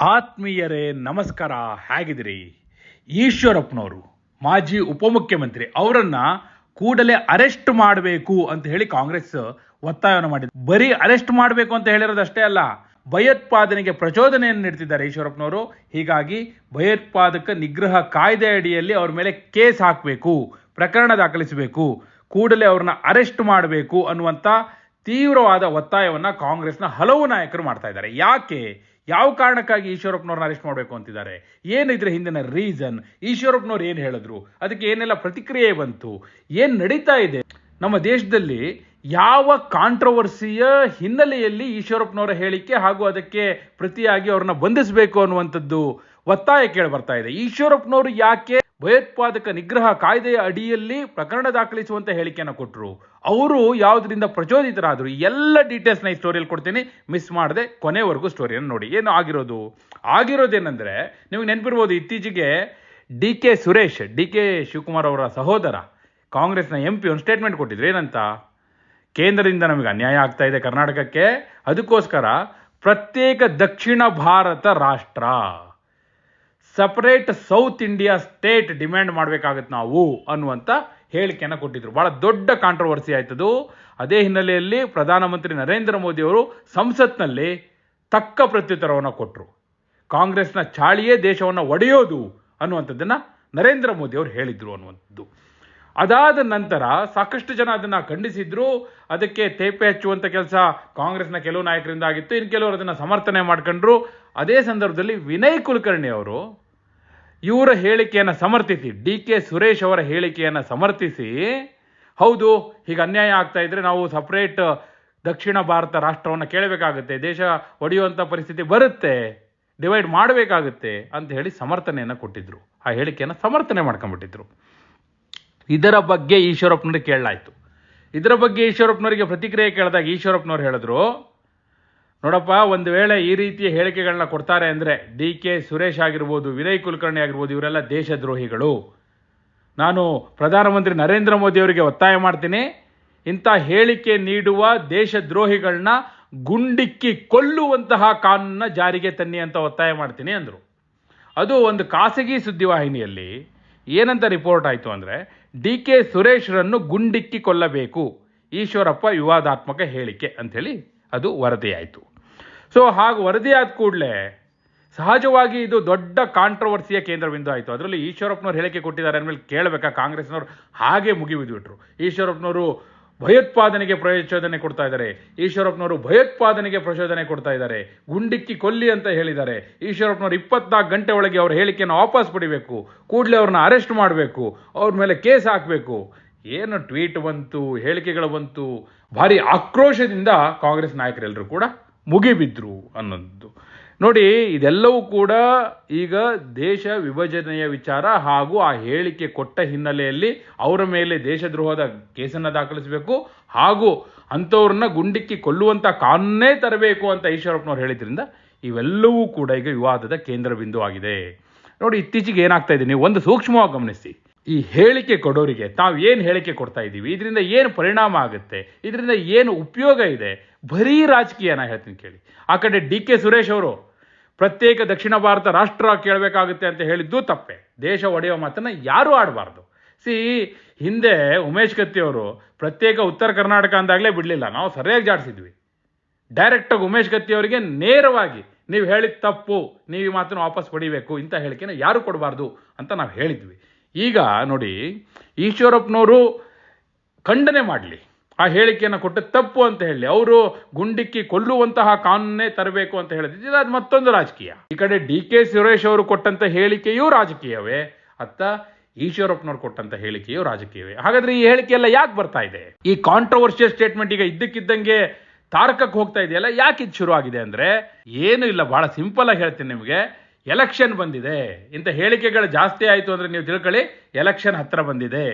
ಆತ್ಮೀಯರೇ, ನಮಸ್ಕಾರ. ಹೇಗಿದ್ದೀರಿ? ಈಶ್ವರಪ್ಪನವರು, ಮಾಜಿ ಉಪಮುಖ್ಯಮಂತ್ರಿ, ಅವರನ್ನ ಕೂಡಲೇ ಅರೆಸ್ಟ್ ಮಾಡಬೇಕು ಅಂತ ಹೇಳಿ ಕಾಂಗ್ರೆಸ್ ಒತ್ತಾಯವನ್ನು ಮಾಡಿದೆ. ಬರೀ ಅರೆಸ್ಟ್ ಮಾಡಬೇಕು ಅಂತ ಹೇಳಿರೋದಷ್ಟೇ ಅಲ್ಲ, ಭಯೋತ್ಪಾದನೆಗೆ ಪ್ರಚೋದನೆಯನ್ನು ನೀಡ್ತಿದ್ದಾರೆ ಈಶ್ವರಪ್ಪನವರು. ಹೀಗಾಗಿ ಭಯೋತ್ಪಾದಕ ನಿಗ್ರಹ ಕಾಯ್ದೆ ಅಡಿಯಲ್ಲಿ ಅವರ ಮೇಲೆ ಕೇಸ್ ಹಾಕಬೇಕು, ಪ್ರಕರಣ ದಾಖಲಿಸಬೇಕು, ಕೂಡಲೇ ಅವ್ರನ್ನ ಅರೆಸ್ಟ್ ಮಾಡಬೇಕು ಅನ್ನುವಂಥ ತೀವ್ರವಾದ ಒತ್ತಾಯವನ್ನ ಕಾಂಗ್ರೆಸ್ನ ಹಲವು ನಾಯಕರು ಮಾಡ್ತಾ ಇದ್ದಾರೆ. ಯಾಕೆ? ಯಾವ ಕಾರಣಕ್ಕಾಗಿ ಈಶ್ವರಪ್ಪನವ್ರನ್ನ ಅರೆಸ್ಟ್ ಮಾಡಬೇಕು ಅಂತಿದ್ದಾರೆ? ಏನಿದ್ರೆ ಹಿಂದಿನ ರೀಸನ್ ಈಶ್ವರಪ್ಪನವ್ರು ಏನು ಹೇಳಿದ್ರು? ಅದಕ್ಕೆ ಏನೆಲ್ಲ ಪ್ರತಿಕ್ರಿಯೆ ಬಂತು? ಏನು ನಡೀತಾ ಇದೆ? ನಮ್ಮ ದೇಶದಲ್ಲಿ ಯಾವ ಕಾಂಟ್ರವರ್ಸಿಯ ಹಿನ್ನೆಲೆಯಲ್ಲಿ ಈಶ್ವರಪ್ಪನವರ ಹೇಳಿಕೆ ಹಾಗೂ ಅದಕ್ಕೆ ಪ್ರತಿಯಾಗಿ ಅವ್ರನ್ನ ಬಂಧಿಸಬೇಕು ಅನ್ನುವಂಥದ್ದು ಒತ್ತಾಯ ಕೇಳಿ ಬರ್ತಾ ಇದೆ. ಈಶ್ವರಪ್ಪನವರು ಯಾಕೆ ಭಯೋತ್ಪಾದಕ ನಿಗ್ರಹ ಕಾಯ್ದೆಯ ಅಡಿಯಲ್ಲಿ ಪ್ರಕರಣ ದಾಖಲಿಸುವಂತ ಹೇಳಿಕೆಯನ್ನು ಕೊಟ್ಟರು ಅವರು ಯಾವುದರಿಂದ ಪ್ರಚೋದಿತರಾದರು ಎಲ್ಲ ಡೀಟೇಲ್ಸ್ನ ಈ ಸ್ಟೋರಿಯಲ್ಲಿ ಕೊಡ್ತೀನಿ. ಮಿಸ್ ಮಾಡದೆ ಕೊನೆವರೆಗೂ ಸ್ಟೋರಿಯನ್ನು ನೋಡಿ. ಏನು ಆಗಿರೋದು? ಆಗಿರೋದೇನೆಂದರೆ ನಿಮಗೆ ನೆನಪಿರ್ಬೋದು, ಇತ್ತೀಚೆಗೆ D K Suresh, D K Shivakumar ಅವರ ಸಹೋದರ, ಕಾಂಗ್ರೆಸ್ನ ಎಂ ಪಿ ಒಂದು ಸ್ಟೇಟ್ಮೆಂಟ್ ಕೊಟ್ಟಿದ್ರು. ಏನಂತ? ಕೇಂದ್ರದಿಂದ ನಮಗೆ ಅನ್ಯಾಯ ಆಗ್ತಾ ಇದೆ ಕರ್ನಾಟಕಕ್ಕೆ. ಅದಕ್ಕೋಸ್ಕರ ಪ್ರತ್ಯೇಕ ದಕ್ಷಿಣ ಭಾರತ ರಾಷ್ಟ್ರ. Separate south India state demand ಮಾಡಬೇಕಾಗತ್ತೆ ನಾವು ಅನ್ನುವಂಥ ಹೇಳಿಕೆಯನ್ನು ಕೊಟ್ಟಿದ್ರು. ಬಹಳ ದೊಡ್ಡ ಕಾಂಟ್ರವರ್ಸಿ ಆಯ್ತದು ಅದೇ. ಹಿನ್ನೆಲೆಯಲ್ಲಿ ಪ್ರಧಾನಮಂತ್ರಿ ನರೇಂದ್ರ ಮೋದಿ ಅವರು ಸಂಸತ್ನಲ್ಲಿ ತಕ್ಕ ಪ್ರತ್ಯುತ್ತರವನ್ನು ಕೊಟ್ಟರು ಕಾಂಗ್ರೆಸ್ನ ಚಾಳಿಯೇ ದೇಶವನ್ನು ಒಡೆಯೋದು ಅನ್ನುವಂಥದ್ದನ್ನು ನರೇಂದ್ರ ಮೋದಿ ಅವರು ಹೇಳಿದ್ರು ಅನ್ನುವಂಥದ್ದು. ಅದಾದ ನಂತರ ಸಾಕಷ್ಟು ಜನ ಅದನ್ನು ಖಂಡಿಸಿದ್ರು. ಅದಕ್ಕೆ ತೇಪೆ ಹಚ್ಚುವಂಥ ಕೆಲಸ ಕಾಂಗ್ರೆಸ್ನ ಕೆಲವು ನಾಯಕರಿಂದ ಆಗಿತ್ತು. ಇನ್ನು ಕೆಲವರು ಅದನ್ನು ಸಮರ್ಥನೆ ಮಾಡ್ಕೊಂಡ್ರು. ಅದೇ ಸಂದರ್ಭದಲ್ಲಿ ವಿನಯ್ ಕುಲಕರ್ಣಿ ಅವರು ಇವರ ಹೇಳಿಕೆಯನ್ನು ಸಮರ್ಥಿಸಿ, ಡಿ ಕೆ ಸುರೇಶ್ ಅವರ ಹೇಳಿಕೆಯನ್ನು ಸಮರ್ಥಿಸಿ, ಹೌದು, ಹೀಗೆ ಅನ್ಯಾಯ ಆಗ್ತಾ ಇದ್ರೆ ನಾವು ಸಪ್ರೇಟ್ ದಕ್ಷಿಣ ಭಾರತ ರಾಷ್ಟ್ರವನ್ನು ಕೇಳಬೇಕಾಗುತ್ತೆ, ದೇಶ ಒಡೆಯುವಂಥ ಪರಿಸ್ಥಿತಿ ಬರುತ್ತೆ ಡಿವೈಡ್ ಮಾಡಬೇಕಾಗುತ್ತೆ ಅಂತ ಹೇಳಿ ಸಮರ್ಥನೆಯನ್ನು ಕೊಟ್ಟಿದ್ರು. ಆ ಹೇಳಿಕೆಯನ್ನು ಸಮರ್ಥನೆ ಮಾಡ್ಕೊಂಡ್ಬಿಟ್ಟಿದ್ರು. ಇದರ ಬಗ್ಗೆ ಈಶ್ವರಪ್ಪನವ್ರಿಗೆ ಕೇಳಲಾಯಿತು. ಇದರ ಬಗ್ಗೆ ಈಶ್ವರಪ್ಪನವರಿಗೆ ಪ್ರತಿಕ್ರಿಯೆ ಕೇಳಿದಾಗ ಈಶ್ವರಪ್ಪನವ್ರು ಹೇಳಿದ್ರು ನೋಡಪ್ಪ, ಒಂದು ವೇಳೆ ಈ ರೀತಿಯ ಹೇಳಿಕೆಗಳನ್ನ ಕೊಡ್ತಾರೆ ಅಂದರೆ ಡಿ ಕೆ ಸುರೇಶ್ ಆಗಿರ್ಬೋದು, ವಿನಯ್ ಕುಲಕರ್ಣಿ ಆಗಿರ್ಬೋದು, ಇವರೆಲ್ಲ ದೇಶದ್ರೋಹಿಗಳು. ನಾನು ಪ್ರಧಾನಮಂತ್ರಿ ನರೇಂದ್ರ ಮೋದಿ ಅವರಿಗೆ ಒತ್ತಾಯ ಮಾಡ್ತೀನಿ. ಇಂಥ ಹೇಳಿಕೆ ನೀಡುವ ದೇಶದ್ರೋಹಿಗಳನ್ನ ಗುಂಡಿಕ್ಕಿ ಕೊಲ್ಲುವಂತಹ ಕಾನೂನ ಜಾರಿಗೆ ತನ್ನಿ ಅಂತ ಒತ್ತಾಯ ಮಾಡ್ತೀನಿ ಅಂದರು. ಅದು ಒಂದು ಖಾಸಗಿ ಸುದ್ದಿವಾಹಿನಿಯಲ್ಲಿ ಏನಂತ ರಿಪೋರ್ಟ್ ಆಯಿತು ಅಂದರೆ ಡಿ ಕೆ ಸುರೇಶ್ರನ್ನು ಗುಂಡಿಕ್ಕಿ ಕೊಲ್ಲಬೇಕು, ಈಶ್ವರಪ್ಪ ವಿವಾದಾತ್ಮಕ ಹೇಳಿಕೆ ಅಂಥೇಳಿ ಅದು ವರದಿಯಾಯಿತು. ಸೊ ಹಾಗೆ ವರದಿಯಾದ ಕೂಡಲೇ ಸಹಜವಾಗಿ ಇದು ದೊಡ್ಡ ಕಾಂಟ್ರವರ್ಸಿಯ ಕೇಂದ್ರ ಬಿಂದು ಆಯಿತು. ಅದರಲ್ಲಿ ಈಶ್ವರಪ್ಪನವ್ರು ಹೇಳಿಕೆ ಕೊಟ್ಟಿದ್ದಾರೆ ಅಂದಮೇಲೆ ಕೇಳಬೇಕಾ? ಕಾಂಗ್ರೆಸ್ನವರು ಹಾಗೆ ಮುಗಿಬಿದ್ಬಿಟ್ರು. ಈಶ್ವರಪ್ಪನವರು ಭಯೋತ್ಪಾದನೆಗೆ ಪ್ರಚೋದನೆ ಕೊಡ್ತಾ ಇದ್ದಾರೆ. ಈಶ್ವರಪ್ಪನವರು ಭಯೋತ್ಪಾದನೆಗೆ ಪ್ರಚೋದನೆ ಕೊಡ್ತಾ ಇದ್ದಾರೆ. ಗುಂಡಿಕ್ಕಿ ಕೊಲ್ಲಿ ಅಂತ ಹೇಳಿದ್ದಾರೆ. ಈಶ್ವರಪ್ಪನವರು ಇಪ್ಪತ್ನಾಲ್ಕು ಗಂಟೆ ಒಳಗೆ ಅವ್ರ ಹೇಳಿಕೆಯನ್ನು ವಾಪಸ್ ಪಡಿಬೇಕು. ಕೂಡಲೇ ಅವ್ರನ್ನ ಅರೆಸ್ಟ್ ಮಾಡಬೇಕು. ಅವ್ರ ಮೇಲೆ ಕೇಸ್ ಹಾಕಬೇಕು. ಏನು ಟ್ವೀಟ್ ಬಂತು, ಹೇಳಿಕೆಗಳು ಬಂತು. ಭಾರಿ ಆಕ್ರೋಶದಿಂದ ಕಾಂಗ್ರೆಸ್ ನಾಯಕರೆಲ್ಲರೂ ಕೂಡ ಮುಗಿಬಿದ್ರು ಅನ್ನೋದು. ನೋಡಿ, ಇದೆಲ್ಲವೂ ಕೂಡ ಈಗ ದೇಶ ವಿಭಜನೆಯ ವಿಚಾರ ಹಾಗೂ ಆ ಹೇಳಿಕೆ ಕೊಟ್ಟ ಹಿನ್ನೆಲೆಯಲ್ಲಿ ಅವರ ಮೇಲೆ ದೇಶದ್ರೋಹದ ಕೇಸನ್ನು ದಾಖಲಿಸಬೇಕು ಹಾಗೂ ಅಂಥವ್ರನ್ನ ಗುಂಡಿಕ್ಕಿ ಕೊಲ್ಲುವಂಥ ಕಾನೂನೇ ತರಬೇಕು ಅಂತ ಈಶ್ವರಪ್ಪನವ್ರು ಹೇಳಿದ್ರಿಂದ ಇವೆಲ್ಲವೂ ಕೂಡ ಈಗ ವಿವಾದದ ಕೇಂದ್ರ ಬಿಂದು ಆಗಿದೆ ನೋಡಿ, ಇತ್ತೀಚೆಗೆ ಏನಾಗ್ತಾ ಇದೆ? ನೀವು ಒಂದು ಸೂಕ್ಷ್ಮವಾಗಿ ಗಮನಿಸಿ. ಈ ಹೇಳಿಕೆ ಕೊಡೋರಿಗೆ ತಾವು ಏನು ಹೇಳಿಕೆ ಕೊಡ್ತಾ ಇದ್ದೀವಿ ಇದರಿಂದ ಏನು ಪರಿಣಾಮ ಆಗುತ್ತೆ? ಇದರಿಂದ ಏನು ಉಪಯೋಗ ಇದೆ? ಬರೀ ರಾಜಕೀಯ ನಾ ಹೇಳ್ತೀನಿ ಕೇಳಿ. ಆ ಕಡೆ ಡಿ ಕೆ ಸುರೇಶ್ ಅವರು, ಪ್ರತ್ಯೇಕ ದಕ್ಷಿಣ ಭಾರತ ರಾಷ್ಟ್ರ ಕೇಳಬೇಕಾಗುತ್ತೆ ಅಂತ ಹೇಳಿದ್ದು ತಪ್ಪೆ. ದೇಶ ಒಡೆಯುವ ಮಾತನ್ನು ಯಾರೂ ಆಡಬಾರ್ದು. ಸಿ, ಹಿಂದೆ ಉಮೇಶ್ ಕತ್ತಿ ಅವರು, ಪ್ರತ್ಯೇಕ ಉತ್ತರ ಕರ್ನಾಟಕ ಅಂದಾಗಲೇ ಬಿಡಲಿಲ್ಲ. ನಾವು ಸರಿಯಾಗಿ ಜಾಡಿಸಿದ್ವಿ. ಡೈರೆಕ್ಟಾಗಿ ಉಮೇಶ್ ಕತ್ತಿ ಅವರಿಗೆ ನೇರವಾಗಿ, ನೀವು ಹೇಳಿದ ತಪ್ಪು. ನೀವು ಈ ಮಾತನ್ನು ವಾಪಸ್ ಪಡಿಬೇಕು. ಇಂಥ ಹೇಳಿಕೆನ ಯಾರು ಕೊಡಬಾರ್ದು ಅಂತ ನಾವು ಹೇಳಿದ್ವಿ. ಈಗ ನೋಡಿ, ಈಶ್ವರಪ್ಪನವರು ಖಂಡನೆ ಮಾಡಲಿ. ಆ ಹೇಳಿಕೆಯನ್ನು ಕೊಟ್ಟು ತಪ್ಪು ಅಂತ ಹೇಳಿ. ಅವರು ಗುಂಡಿಕ್ಕಿ ಕೊಲ್ಲುವಂತಹ ಕಾನೂನೇ ತರಬೇಕು ಅಂತ ಹೇಳಿದ್ರೆ. ಅದು ಮತ್ತೊಂದು ರಾಜಕೀಯ. ಈ ಕಡೆ ಡಿ ಕೆ ಸುರೇಶ್ ಅವರು ಕೊಟ್ಟಂತ ಹೇಳಿಕೆಯೂ ರಾಜಕೀಯವೇ. ಅತ್ತ ಈಶ್ವರಪ್ಪನವ್ರು ಕೊಟ್ಟಂತ ಹೇಳಿಕೆಯೂ ರಾಜಕೀಯವೇ. ಹಾಗಾದ್ರೆ ಈ ಹೇಳಿಕೆ ಎಲ್ಲ ಯಾಕೆ ಬರ್ತಾ ಇದೆ? ಈ ಕಾಂಟ್ರವರ್ಷಿಯಲ್ ಸ್ಟೇಟ್ಮೆಂಟ್ ಈಗ ಇದ್ದಕ್ಕಿದ್ದಂಗೆ ತಾರಕಕ್ಕೆ ಹೋಗ್ತಾ ಇದೆಯಲ್ಲ, ಯಾಕೆ ಇದು ಶುರು ಆಗಿದೆ ಅಂದ್ರೆ? ಏನು ಇಲ್ಲ, ಬಹಳ ಸಿಂಪಲ್ ಆಗಿ ಹೇಳ್ತೀನಿ ನಿಮಗೆ. ಎಲೆಕ್ಷನ್ ಬಂದಿದೆ. ಇಂಥ ಹೇಳಿಕೆಗಳು ಜಾಸ್ತಿ ಆಯಿತು ಅಂದರೆ ನೀವು ತಿಳ್ಕೊಳ್ಳಿ ಎಲೆಕ್ಷನ್ ಹತ್ತಿರ ಬಂದಿದೆ.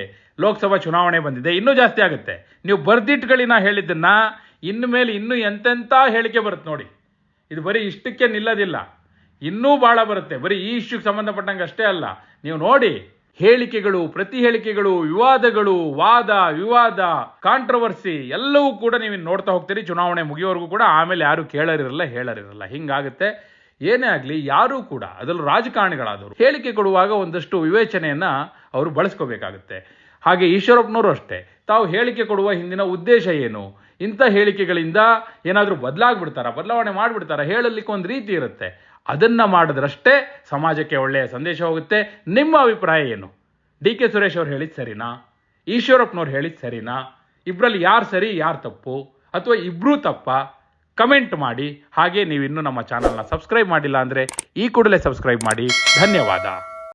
ಲೋಕಸಭಾ ಚುನಾವಣೆ ಬಂದಿದೆ. ಇನ್ನೂ ಜಾಸ್ತಿ ಆಗುತ್ತೆ. ನೀವು ಬರ್ದಿಟ್ಕೊಳ್ಳಿ ನಾ ಹೇಳಿದ್ದನ್ನು, ಇನ್ನು ಮೇಲೆ ಇನ್ನೂ ಎಂತೆಂಥ ಹೇಳಿಕೆ ಬರುತ್ತೆ ನೋಡಿ. ಇದು ಬರೀ ಇಷ್ಟಕ್ಕೆ ನಿಲ್ಲೋದಿಲ್ಲ. ಇನ್ನೂ ಭಾಳ ಬರುತ್ತೆ. ಬರೀ ಈ ಇಶ್ಯೂಗೆ ಸಂಬಂಧಪಟ್ಟಂಗೆ ಅಷ್ಟೇ ಅಲ್ಲ. ನೀವು ನೋಡಿ, ಹೇಳಿಕೆಗಳು, ಪ್ರತಿ ಹೇಳಿಕೆಗಳು, ವಿವಾದಗಳು, ವಾದ, ವಿವಾದ ಕಾಂಟ್ರವರ್ಸಿ ಎಲ್ಲವೂ ಕೂಡ ನೀವು ನೋಡ್ತಾ ಹೋಗ್ತೀರಿ. ಚುನಾವಣೆ ಮುಗಿಯೋವರೆಗೂ ಕೂಡ ಆಮೇಲೆ ಯಾರು ಕೇಳರಿರಲ್ಲ, ಹೇಳರಿರಲ್ಲ. ಹಿಂಗಾಗುತ್ತೆ. ಏನೇ ಆಗಲಿ, ಯಾರೂ ಕೂಡ ಅದರಲ್ಲೂ ರಾಜಕಾರಣಿಗಳಾದವರು ಹೇಳಿಕೆ ಕೊಡುವಾಗ ಒಂದಷ್ಟು ವಿವೇಚನೆಯನ್ನು ಅವರು ಬಳಸ್ಕೋಬೇಕಾಗುತ್ತೆ. ಹಾಗೆ ಈಶ್ವರಪ್ಪನವರು ಅಷ್ಟೇ. ತಾವು ಹೇಳಿಕೆ ಕೊಡುವ ಹಿಂದಿನ ಉದ್ದೇಶ ಏನು? ಇಂಥ ಹೇಳಿಕೆಗಳಿಂದ ಏನಾದರೂ ಬದಲಾಗ್ಬಿಡ್ತಾರ? ಬದಲಾವಣೆ ಮಾಡಿಬಿಡ್ತಾರ? ಹೇಳಲಿಕ್ಕೆ ಒಂದು ರೀತಿ ಇರುತ್ತೆ. ಅದನ್ನು ಮಾಡಿದ್ರಷ್ಟೇ ಸಮಾಜಕ್ಕೆ ಒಳ್ಳೆಯ ಸಂದೇಶ ಹೋಗುತ್ತೆ. ನಿಮ್ಮ ಅಭಿಪ್ರಾಯ ಏನು? ಡಿ ಕೆ ಸುರೇಶ್ ಅವ್ರು ಹೇಳಿದ್ದು ಸರಿನಾ? ಈಶ್ವರಪ್ಪನವ್ರು ಹೇಳಿದ್ದು ಸರಿನಾ? ಇಬ್ಬರಲ್ಲಿ ಯಾರು ಸರಿ, ಯಾರು ತಪ್ಪು? ಅಥವಾ ಇಬ್ಬರೂ ತಪ್ಪ? ಕಮೆಂಟ್ ಮಾಡಿ. ಹಾಗೆ ನೀವು ಇನ್ನೂ ನಮ್ಮ ಚಾನಲ್ನ ಸಬ್ಸ್ಕ್ರೈಬ್ ಮಾಡಿಲ್ಲ ಅಂದರೆ ಈ ಕೂಡಲೇ ಸಬ್ಸ್ಕ್ರೈಬ್ ಮಾಡಿ. ಧನ್ಯವಾದ.